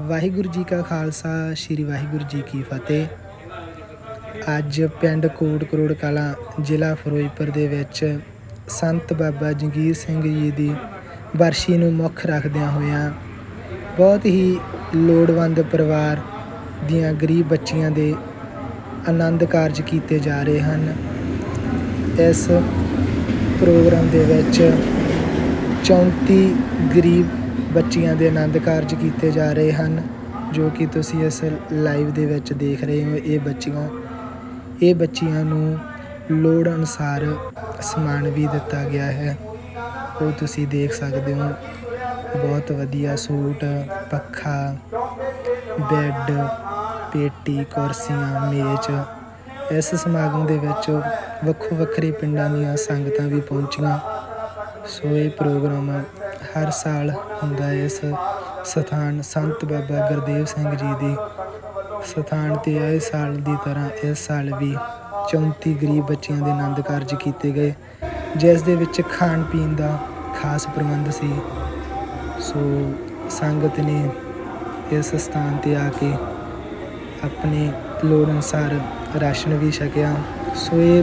ਵਾਹਿਗੁਰੂ ਜੀ ਕਾ ਖਾਲਸਾ, ਸ੍ਰੀ ਵਾਹਿਗੁਰੂ ਜੀ ਕੀ ਫਤਿਹ। ਅੱਜ ਪਿੰਡ ਕੋਟ ਕਰੋੜ ਕਲਾਂ ਜ਼ਿਲ੍ਹਾ ਫਿਰੋਜ਼ਪੁਰ ਦੇ ਵਿੱਚ ਸੰਤ ਬਾਬਾ ਜੰਗੀਰ ਸਿੰਘ ਜੀ ਦੀ ਬਰਸ਼ੀ ਨੂੰ ਮੁੱਖ ਰੱਖਦਿਆਂ ਹੋਇਆਂ ਬਹੁਤ ਹੀ ਲੋੜਵੰਦ ਪਰਿਵਾਰ ਦੀਆਂ ਗਰੀਬ ਬੱਚੀਆਂ ਦੇ ਆਨੰਦ ਕਾਰਜ ਕੀਤੇ ਜਾ ਰਹੇ ਹਨ। ਇਸ ਪ੍ਰੋਗਰਾਮ ਦੇ ਵਿੱਚ 34 ਗਰੀਬ ਬੱਚੀਆਂ ਦੇ ਆਨੰਦ ਕਾਰਜ ਕੀਤੇ ਜਾ ਰਹੇ ਹਨ, ਜੋ ਕਿ ਤੁਸੀਂ ਇਸ ਲਾਈਵ ਦੇ ਵਿੱਚ ਦੇਖ ਰਹੇ ਹੋ। ਇਹ ਬੱਚੀਆਂ ਇਹ ਬੱਚੀਆਂ ਨੂੰ ਲੋੜ ਅਨੁਸਾਰ ਸਮਾਨ ਵੀ ਦਿੱਤਾ ਗਿਆ ਹੈ। ਉਹ ਤੁਸੀਂ ਦੇਖ ਸਕਦੇ ਹੋ, ਬਹੁਤ ਵਧੀਆ ਸੂਟ, ਪੱਖਾ, ਬੈੱਡ, ਪੇਟੀ, ਕੁਰਸੀਆਂ, ਮੇਜ਼। ਇਸ ਸਮਾਗਮ ਦੇ ਵਿੱਚ ਵੱਖੋ ਵੱਖਰੇ ਪਿੰਡਾਂ ਦੀਆਂ ਸੰਗਤਾਂ ਵੀ ਪਹੁੰਚੀਆਂ। ਸੋ ਇਹ ਪ੍ਰੋਗਰਾਮ ਹਰ ਸਾਲ ਹੁੰਦਾ ਹੈ ਇਸ ਸਥਾਨ ਸੰਤ ਬਾਬਾ ਗੁਰਦੇਵ ਸਿੰਘ ਜੀ ਦੀ ਸਥਾਨ ਤੇ ਇਸ ਸਾਲ ਦੀ ਤਰ੍ਹਾਂ ਇਸ ਸਾਲ ਵੀ 34 ਗਰੀਬ ਬੱਚਿਆਂ ਦੇ ਆਨੰਦ ਕਾਰਜ ਕੀਤੇ ਗਏ, ਜਿਸ ਦੇ ਵਿੱਚ ਖਾਣ ਪੀਣ ਦਾ ਖਾਸ ਪ੍ਰਬੰਧ ਸੀ। ਸੋ ਸੰਗਤ ਨੇ ਇਸ ਸਥਾਨ ਤੇ ਆ ਕੇ ਆਪਣੇ ਲੋੜ ਅਨੁਸਾਰ ਰਾਸ਼ਨ ਵੀ ਛਕਿਆ। ਸੋ ਇਹ